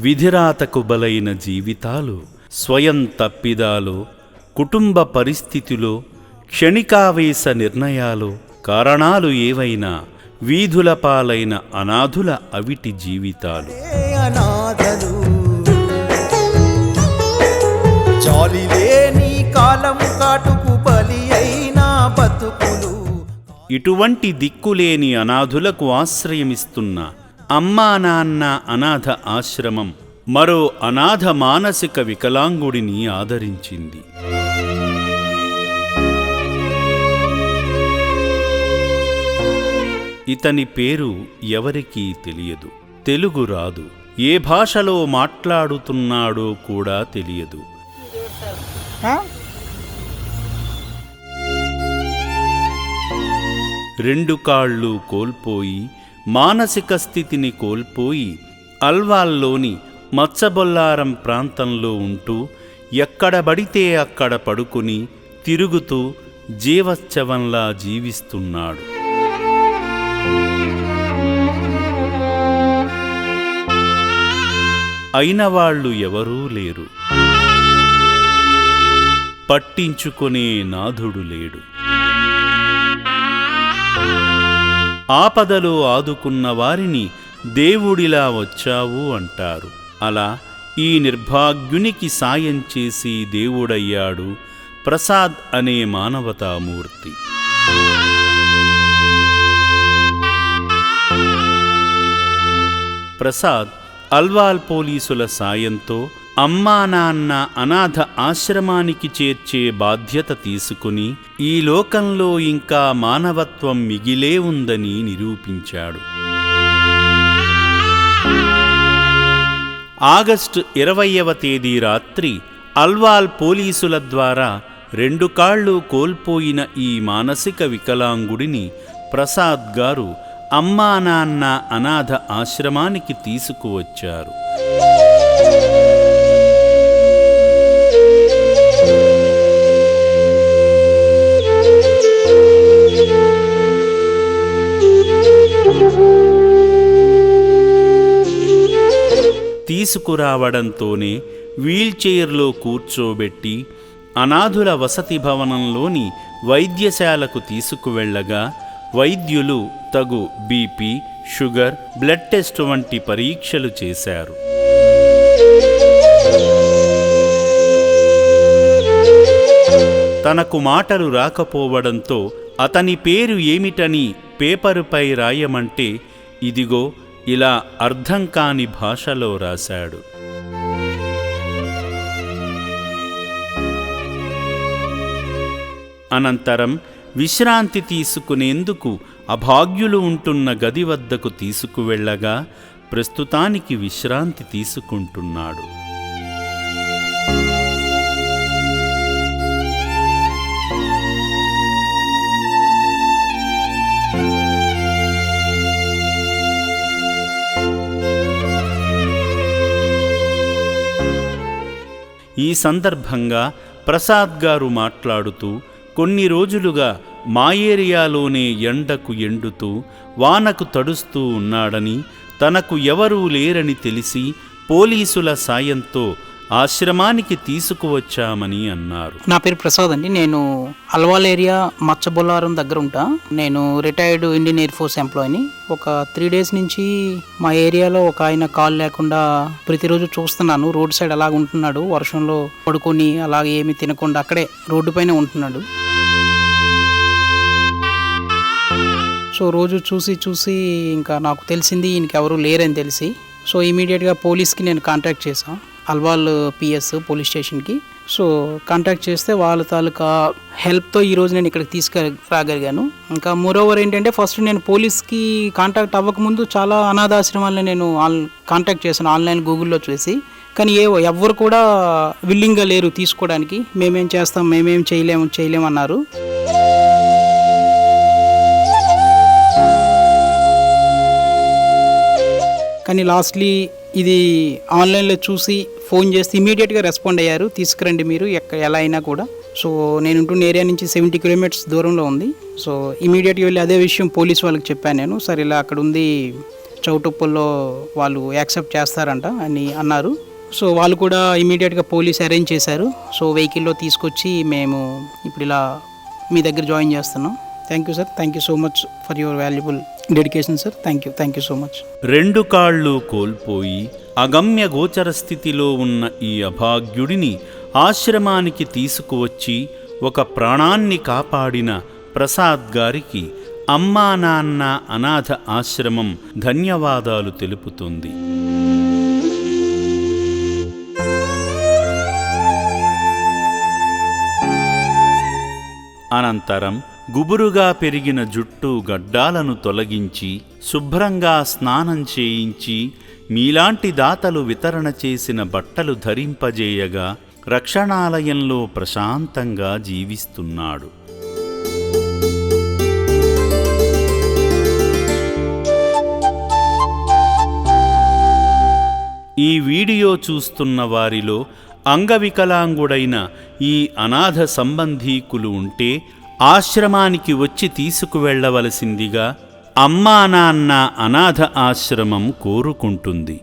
విధిరాతకు బలైన జీవితాలు స్వయం తప్పిదాలు కుటుంబ పరిస్థితిలో క్షణికావేశ నిర్ణయాలు కారణాలు ఏవైనా వీధుల పాలైన అనాథుల అవిటి జీవితాలు. ఇటువంటి దిక్కులేని అనాథులకు ఆశ్రయమిస్తున్న అమ్మా నాన్న అనాథ ఆశ్రమం మరో అనాథ మానసిక వికలాంగుడిని ఆదరించింది. ఇతని పేరు ఎవరికీ తెలియదు తెలుగు రాదు ఏ భాషలో మాట్లాడుతున్నాడో కూడా తెలియదు. రెండు కాళ్ళు కోల్పోయి మానసిక స్థితిని కోల్పోయి అల్వాల్లోని మచ్చబొల్లారం ప్రాంతంలో ఉంటూ ఎక్కడబడితే అక్కడ పడుకుని తిరుగుతూ జీవశ్చవంలా జీవిస్తున్నాడు. అయిన వాళ్ళు ఎవరూ లేరు. పట్టించుకునే నాథుడు లేడు. ఆపదలో ఆదుకున్న వారిని దేవుడిలా వచ్చావు అంటారు. అలా ఈ నిర్భాగ్యునికి సాయం చేసి దేవుడయ్యాడు ప్రసాద్ అనే మానవతామూర్తి. ప్రసాద్ అల్వాల్ పోలీసుల సాయంతో అమ్మా నాన్న అనాథ ఆశ్రమానికి చేర్చే బాధ్యత తీసుకుని ఈ లోకంలో ఇంకా మానవత్వం మిగిలే ఉందని నిరూపించాడు. ఆగస్టు ఇరవయవ తేదీ రాత్రి అల్వాల్ పోలీసుల ద్వారా రెండు కాళ్ళు కోల్పోయిన ఈ మానసిక వికలాంగుడిని ప్రసాద్ గారు అమ్మా నాన్న అనాథ ఆశ్రమానికి తీసుకువచ్చారు. తీసుకురావడంతోనే వీల్చైర్లో కూర్చోబెట్టి అనాథుల వసతి భవనంలోని వైద్యశాలకు తీసుకువెళ్ళగా వైద్యులు తగు బీపీ షుగర్ బ్లడ్ టెస్ట్ వంటి పరీక్షలు చేశారు. తనకు మాటలు రాకపోవడంతో అతని పేరు ఏమిటని పేపరుపై రాయమంటే ఇదిగో ఇలా అర్థం కాని భాషలో రాశాడు. అనంతరం విశ్రాంతి తీసుకునేందుకు అభాగ్యులు ఉంటున్న గది వద్దకు తీసుకువెళ్ళగా ప్రస్తుతానికి విశ్రాంతి తీసుకుంటున్నాడు. ఈ సందర్భంగా ప్రసాద్ గారు మాట్లాడుతూ కొన్ని రోజులుగా మా ఏరియాలోనే ఎండకు ఎండుతూ వానకు తడుస్తూ ఉన్నాడని తనకు ఎవరూ లేరని తెలిసి పోలీసుల సాయంతో ఆశ్రమానికి తీసుకువచ్చామని అన్నారు. నా పేరు ప్రసాద్ అండి. నేను అల్వాల్ ఏరియా మచ్చబొల్లారం దగ్గర ఉంటా. నేను రిటైర్డ్ ఇండియన్ ఎయిర్ ఫోర్స్ ఎంప్లాయీని. ఒక త్రీ డేస్ నుంచి మా ఏరియాలో ఒక ఆయన కాల్ లేకుండా ప్రతిరోజు చూస్తున్నాను. రోడ్ సైడ్ అలాగ ఉంటున్నాడు. వర్షంలో పడుకొని అలాగే ఏమి తినకుండా అక్కడే రోడ్డు పైన ఉంటున్నాడు. సో రోజు చూసి చూసి ఇంకా నాకు తెలిసింది ఈయనకి ఎవరు లేరని తెలిసి. సో ఇమీడియట్గా పోలీస్కి నేను కాంటాక్ట్ చేశాను అల్వాల్ పిఎస్ పోలీస్ స్టేషన్కి. సో కాంటాక్ట్ చేస్తే వాళ్ళ తాలూకా హెల్ప్తో ఈరోజు నేను ఇక్కడికి తీసుకురాగలిగాను ఇంకా మోరోవర్ ఏంటంటే ఫస్ట్ నేను పోలీస్కి కాంటాక్ట్ అవ్వకముందు చాలా అనాథాశ్రమాలను నేను ఆన్ కాంటాక్ట్ చేశాను ఆన్లైన్ గూగుల్లో చూసి. కానీ ఏ ఎవ్వరు కూడా విల్లింగ్గా లేరు తీసుకోవడానికి మేమేం చేస్తాం మేమేం చేయలేము చేయలేమన్నారు. కానీ లాస్ట్లీ ఇది ఆన్లైన్లో చూసి ఫోన్ చేస్తే ఇమీడియట్గా రెస్పాండ్ అయ్యారు. తీసుకురండి మీరు ఎక్క ఎలా అయినా కూడా. సో నేను ఉంటున్న ఏరియా నుంచి సెవెంటీ కిలోమీటర్స్ దూరంలో ఉంది. సో ఇమీడియట్గా వెళ్ళి అదే విషయం పోలీస్ వాళ్ళకి చెప్పాను నేను. సరే ఇలా అక్కడ ఉంది చౌటుప్పల్లో వాళ్ళు యాక్సెప్ట్ చేస్తారంట అని అన్నారు. సో వాళ్ళు కూడా ఇమీడియట్గా పోలీస్ అరేంజ్ చేశారు. సో వెహికల్లో తీసుకొచ్చి మేము ఇప్పుడు ఇలా మీ దగ్గర జాయిన్ చేస్తున్నాం. Thank you sir thank you so much for your valuable dedication sir thank you thank you so much రెండు కాళ్ళు కోల్పోయి అగమ్య గోచర స్థితిలో ఉన్న ఈ అభాగ్యుడిని ఆశ్రమానికి తీసుకువచ్చి ఒక ప్రాణాన్ని కాపాడిన ప్రసాద్ గారికి అమ్మా నాన్న అనాథ ఆశ్రమం ధన్యవాదాలు తెలుపుతుంది. అనంతరం గుబురుగా పెరిగిన జుట్టు గడ్డాలను తొలగించి శుభ్రంగా స్నానం చేయించి మీలాంటి దాతలు వితరణ చేసిన బట్టలు ధరింపజేయగా రక్షణాలయంలో ప్రశాంతంగా జీవిస్తున్నాడు. ఈ వీడియో చూస్తున్న వారిలో అంగవికలాంగుడైన ఈ అనాథ సంబంధీకులు ఉంటే ఆశ్రమానికి వచ్చి తీసుకువెళ్ళవలసిందిగా అమ్మా నాన్న అనాథ ఆశ్రమం కోరుకుంటుంది.